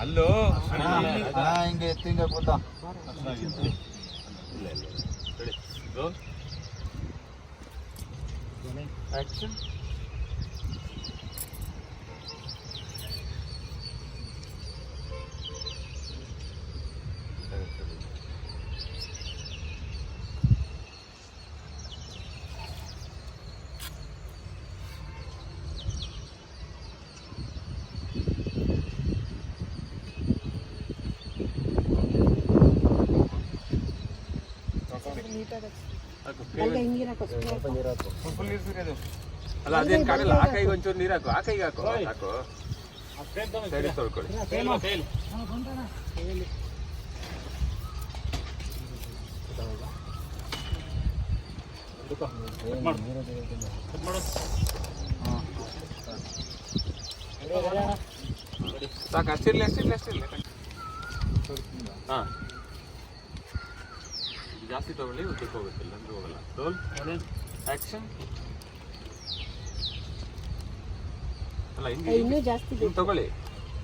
ಅಲ್ಲೋ ಹಿಂಗೆ ಎತ್ತಿ ಹಿಂಗೆ ಕೂತ ಆಕ್ಷನ್ ಅಲ್ಲ ಅದೇನು ಕಾಣಲ್ಲ ಆ ಕೈಗೆ ಒಂಚೂರು ನೀರು ಹಾಕು ಆ ಕೈಗೆ ಹಾಕು ಹಾಕು ಸರಿ ತೊಳ್ಕೊಳ್ಳಿ ಸಾಕು, ಅಷ್ಟಿರ್ಲಿ ಅಷ್ಟಿರ್ಲಿ ಅಷ್ಟಿರ್ಲಿ. ಹಾ. ಜಾಸ್ತಿ ತಗೊಳ್ಳಿ ಉದ್ದಕ್ಕೆ ಹೋಗುತ್ತಿಲ್ಲ ಅಂದ್ರೆ ಹೋಗಲ್ಲ. ರೋಲ್ ಆಕ್ಷನ್ ಅಲ್ಲ ಹಿಂಗೆ ಇನ್ನೂ ಜಾಸ್ತಿ ಹಿಂಗೆ ತಗೊಳ್ಳಿ.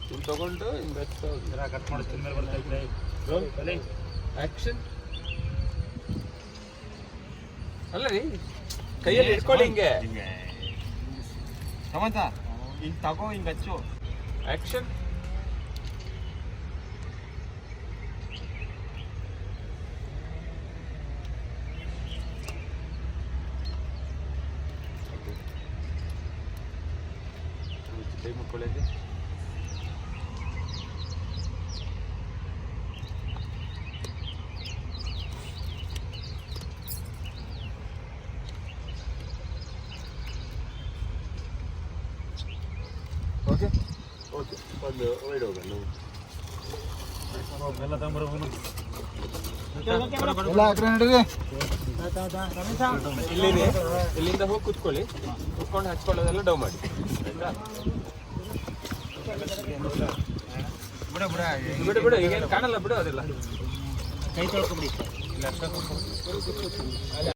ಹಿಂಗೆ ತಗೊಂಡು ಹಿಂಗೆ ಕಟ್ ಮಾಡಿ ಆಕ್ಷನ್ ಅಲ್ಲ ರೀ ಕೈಯಲ್ಲಿ ಇಟ್ಕೊಳ್ಳಿ ಹಿಂಗೆ. ಹಿಂಗೆ. ಸಮಂತ ಹಿಂಗೆ ತಗೋ ಹಿಂಗೆ ಹಚ್ಚು. ಆಕ್ಷನ್ ಕೈ ಮುಕ್ಕೊಳ್ಳಿ ಓಕೆ ಓಕೆ ಒಂದು ವೈಡ್ ಹೋಗೋಣ ಎಲ್ಲ ನಡೀರಿ ಇಲ್ಲಿ ಇಲ್ಲಿಂದ ಹೋಗಿ ಕುತ್ಕೊಳ್ಳಿ. ಕುತ್ಕೊಂಡು ಹಚ್ಕೊಳ್ಳೋದೆಲ್ಲ ಡೌ ಮಾಡಿ. ಆಯ್ತಾ? ಬಿಡ ಬಿಡ ಬಿಡು ಬಿಡು ಈಗೇನು ಕಾಣಲ್ಲ ಬಿಡು ಅದೆಲ್ಲ. ಕೈ ತೊಳ್ಕೊಬಿಡಿ.